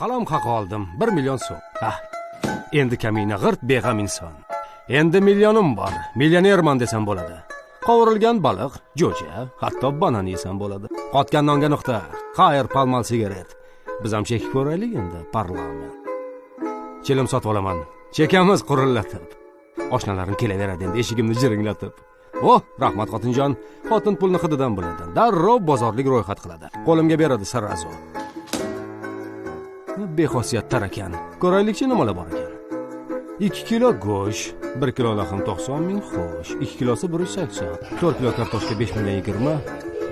qalam haqi oldim bir million so'm. Ah endi kamina g'irt beg'am inson. Endi millionim bor millionerman desam bo'ladi. Qovurilgan baliq jo'ja hatto banan yesam bo'ladi. Qotgan nonga nuqta. Xayr palmal sigaret. Biz ham chekib ko'raylik endi parlament. Chilim sotib olaman. Chekamiz qurillatib. Oshnalarim kelaveradi endi eshigimni jiringlatib. Oh rahmat xotinjon. Xotin pulni hididan biladi darrov bozorlik ro'yxat qiladi. Qo'limga beradi sarrazu bexosiyat tarakan ko'raylikchi nimalar bor ekan? Ikki kilo go'sht bir kilo lahm to'qson ming xo'sh ikki kilosi bir yuz sakson to'rt kilo kartoshka besh mingdan yigirma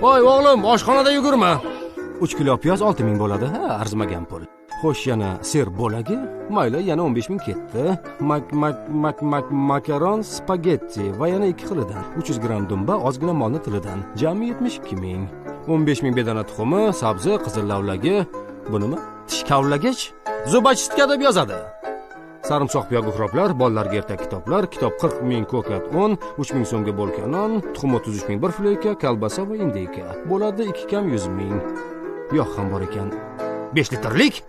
voy o'g'lim oshxonada yugurma. Uch kilo piyoz olti ming bo'ladi ha arzimagan pul. Xo'sh yana ser bo'lagi mayli yana o'n besh ming ketdi. Mak mak mak mak makaron spagetti va yana ikki xilidan uch yuz gramm dumba ozgina molni tilidan jami yetmish ikki ming. O'n besh ming bedana tuxumi sabzi qizil lavlagi. Bu nima? Tish kavlagich zubachistka deb yozadi. Sarimsoq piyoq ukroplar bolalarga ertak kitoblar kitob qirq ming ko'kat o'n uch ming so'mga bo'lka non tuxum o'ttiz uch ming bir fleyka kolbasa va indeyka. Bo'ladi ikki kam yuz ming. Yog' ham bor ekan. Besh litrlik?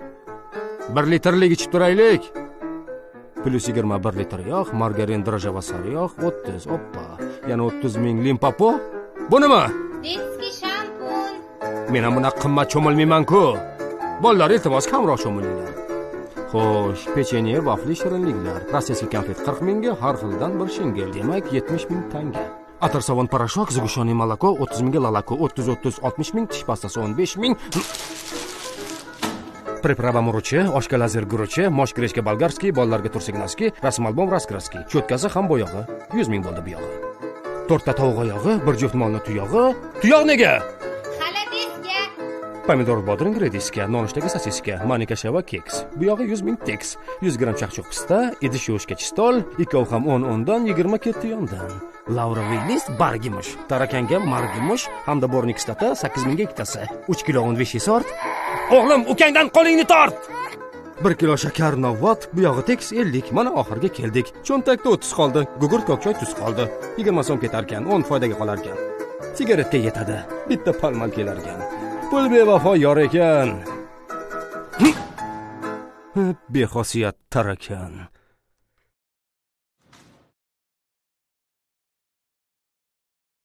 Bir litrlik ichib turaylik. Plyus yigirma bir litr yog' margarin droja va sariyog' o'ttiz oppa. Yana o'ttiz ming limpopo bu nima? Детский shampun. men ham bunaqa qimmat cho'milmayman-ku bolalar iltimos kamroq cho'milinglar xo'sh pechenye vafli shirinliklar. Rossiyskiy konfet qirq mingga har xildan bir shingel demak yetmish ming tanga. Atir sovun порошок сгущенное молоко o'ttiz mingga lalako o'ttiz o'ttiz oltmish ming tish pastasi o'n besh ming. Приправа муручи oshka lazer guruchi mosh grechka болгарский bolalarga tursak rasmalbom raskraski cho'tkasi ham bo'yog'i yuz ming bo'ldi bu yog'i to'rtta tovuq oyog'i bir juft molni tuyog'i tuyoq nega pomidor bodring rediska nonushtaga sosiska manika va keks bu yog'i yuz ming teks yuz gramm chaqchuq pista idish yuvishga chistol ikkovi ham o'n o'ndan yigirma ketdi yondan laura willis bargimush tarakanga margimush hamda borni kislota sakkiz mingga ikkitasi uch kilo o'n besh sort o'g'lim ukangdan qo'lingni tort bir kilo shakar novvot bu yog'i tekis ellik mana oxirga keldik cho'ntakda o'ttiz qoldi gugurt ko'k choy tuz qoldi yigirma so'm ketarkan o'n foydaga qolarkan sigaretga yetadi bitta palmal kelarkan pul bevafo yor ekan. Bexosiyat tarakan